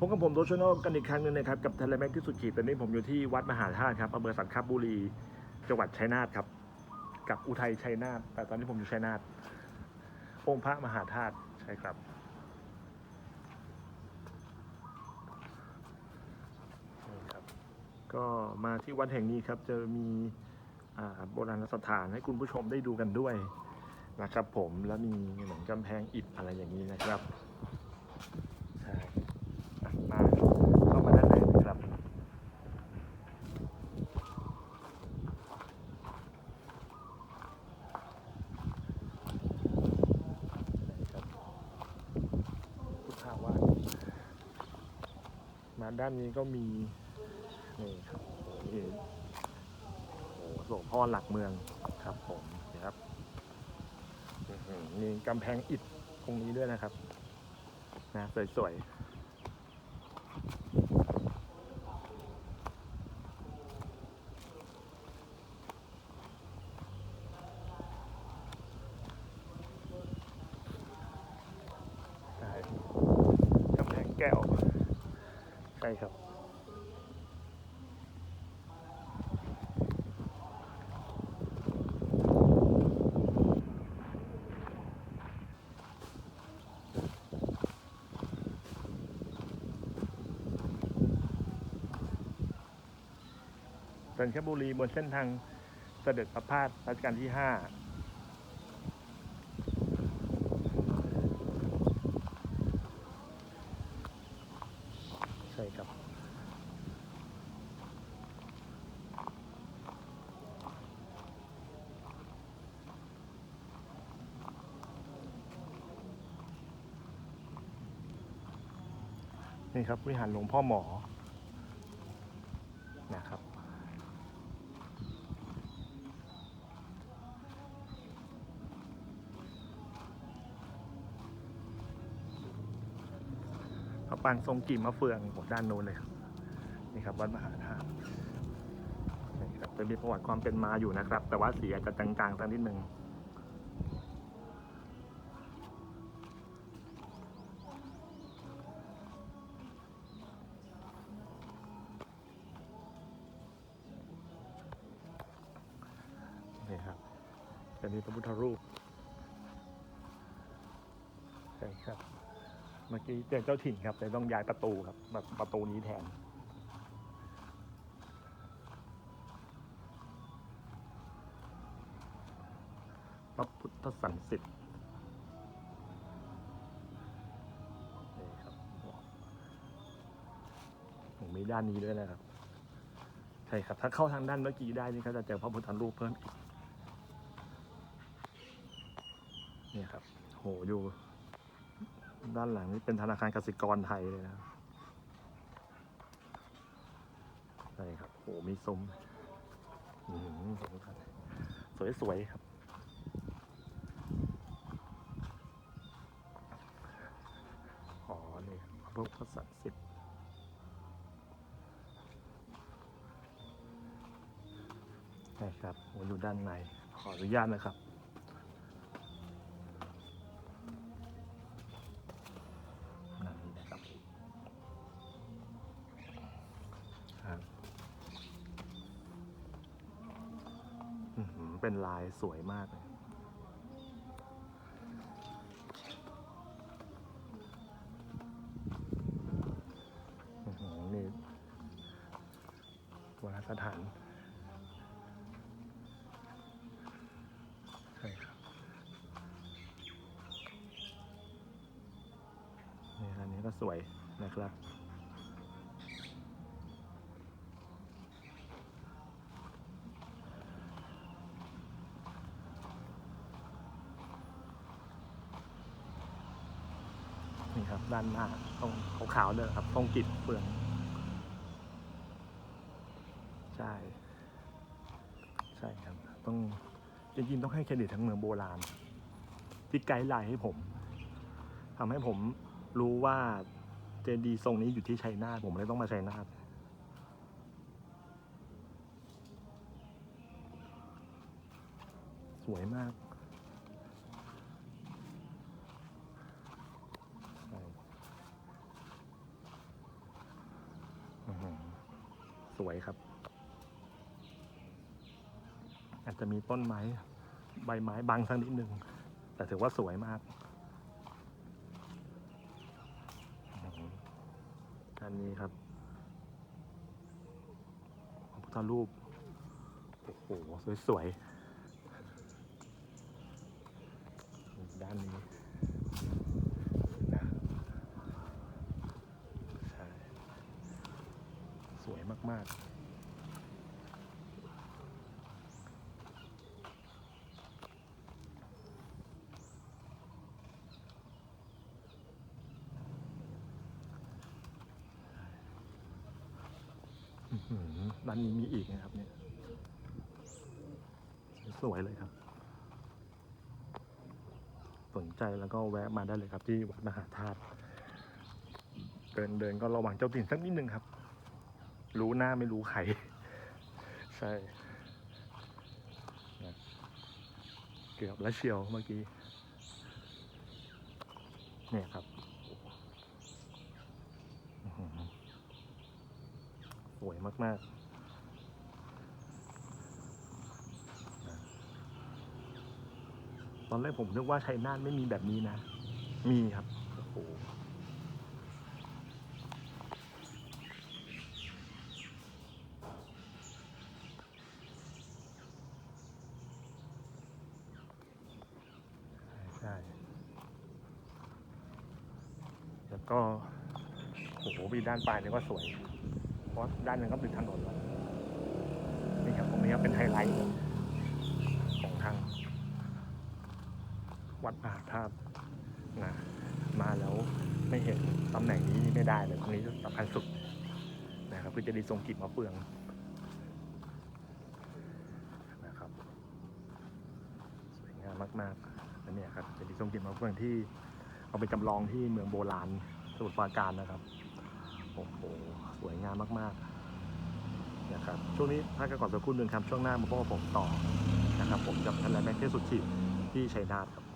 พบกับผมโดชโนกันอีกครั้งหนึ่งนะครับกับเทเลแมกที่สุดขีดตอนนี้ผมอยู่ที่วัดมหาธาตุครับอำเภอสันคบุรี จังหวัดชัยนาทครับ กับอุทัยชัยนาทแต่ตอนนี้ผมอยู่ชัยนาทองค์พระมหาธาตุใช่ครับครับก็มาที่วัดแห่งนี้ครับจะมีโบราณสถานให้คุณผู้ชมได้ดูกันด้วยนะครับผมแล้วมีเหมือนกำแพงอิฐอะไรอย่างนี้นะครับใช่อะมาเข้ามาด้านในนะครับ นะครับพุทธาวาส มาด้านนี้ก็มีนี่ครับนี่โอ้โหหลวงพ่อหลักเมืองครับผมนี่ครับมีกำแพงอิฐตรงนี้ด้วยนะครับ นะสวยๆใช่กำแพงแก้ว ช่ครับ สัญชบุรีบนเส้นทางเสด็จประพาสรัชกาลที่ 5 นี่ครับวิหารหลวงพ่อหมอนะครับพระปางทรงกิ่มมะเฟืองด้านโน้นเลยครับนี่ครับวัดมหาธาตุนี่ครับจะมีประวัติความเป็นมาอยู่นะครับ แต่ว่าเสีอาจจะจางๆสักนิดหนึ่ง จะมีพระพุทธรูปใช่ครับ เมื่อกี้เจอเจ้าถิ่นครับเลยต้องย้ายประตูครับแบบประตูนี้แทนพระพุทธสันสิทธิ์นี่ครับผมมีด้านนี้ด้วยนะครับ ใช่ครับ ถ้าเข้าทางด้านเมื่อกี้ได้นี่ก็จะเจอพระพุทธรูปเพิ่มอีก นี่ครับ โหอยู่ ด้านหลังนี่เป็นธนาคารกสิกรไทยเลยนะครับใช่ครับโหมีซุ้มอื้อหือสวยๆครับอ๋อนี่พระพุทธศักดิ์สิทธิ์ใช่ครับโหอยู่ด้านใน ขออนุญาตนะครับ เป็นลายสวยมากเลยอื้อหือนี่โบราณสถานใช่ครับนี่อันนี้ก็สวยนะครับ ครับ ด้านหน้าตรงขาวๆเนี่ยครับตรงกิจเปลือง ใช่ ใช่ครับ ต้องจริงๆต้องให้เครดิตทั้งเมืองโบราณ ที่ไกด์ไลน์ให้ผมทำให้ผมรู้ว่าเจดีย์ทรงนี้อยู่ที่ชัยนาทผมเลยต้องมาชัยนาทสวยมาก ใช่ ส วยครับ อาจจะมีต้นไม้ใบไม้บังสักนิดนึง แต่ถือว่าสวยมากอันนี้ครับพระพุทธรูป โอ้โห สวยๆ ด้านนี้นะใช่ สวยมาก ๆ อื้อหือ ด้านนี้มีอีกนะครับเนี่ยสวยเลยครับ สนใจแล้วก็แวะมาได้เลยครับ ที่วัดมหาธาตุเดินเดินก็ระวังเจ้าถิ่นสักนิดนึงครับ รู้หน้าไม่รู้ใคร ใช่นะเกือบแล้วเชียวเมื่อกี้ เนี่ยครับอื้อหือ สวยมาก ๆตอนแรกผมนึกว่าชัยนาทไม่มีแบบนี้นะ มีครับ โอ้โห ใช่ แล้วก็ โอ้โห มีด้านปลายนี่ก็สวยเพ ราะด้านหนึ่งก็เป็นถนนนี่ครับตรงนี้เป็นไฮไลท์ของทาง วัดมหาธาตุนะมาแล้วไม่เห็นตำแหน่งนี้ไม่ได้เลยตรงนี้สำคัญสุดนะครับคือจะดีทรงกิจมะเฟืองนะครับสวยงามมากๆอันเนี้ยครับจะดีทรงกิจมะเฟืองที่เอาไปจำลองที่เมืองโบราณสมุทรปราการนะครับ โอ้โหสวยงามมากๆนะครับช่วงนี้พักกันก่อนสักครู่หนึ่งครับช่วงหน้ามาพบกับผมต่อนะครับผมกับท่านนายแม็กเทสสุดขีดที่ชัยนาทครับ